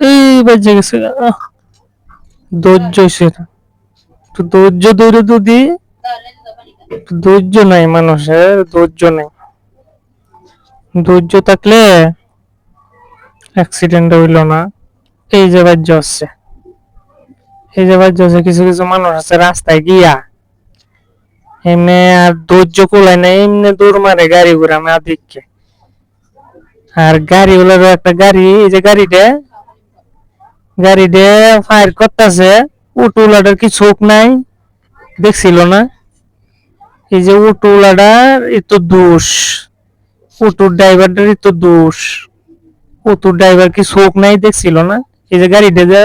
এই ধৈর্য ধৈর্য ধৈর্য নাই মানুষের, ধৈর্য নেই। ধৈর্য থাকলে অ্যাক্সিডেন্ট হইল না। এই যে বাজ্য হচ্ছে। এই যে বাজ্য হচ্ছে, কিছু কিছু মানুষ আছে রাস্তায় গিয়া এমনি আর ধৈর্য কোলায় না, এমনি দৌড় মারে গাড়ি ঘুরে আমি আদিককে আর গাড়ি হলো একটা গাড়ি, এই যে গাড়িটা গাড়িটা ফায়ার করতেছে উটুলাটার কি চোখ নাই, দেখছিল না? এই যে উটুলাটার এতো দোষ উটুর ড্রাইভারটার এতো দোষ উটুর ড্রাইভার কি চোখ নাই, দেখছিল না? এই যে গাড়িটা যে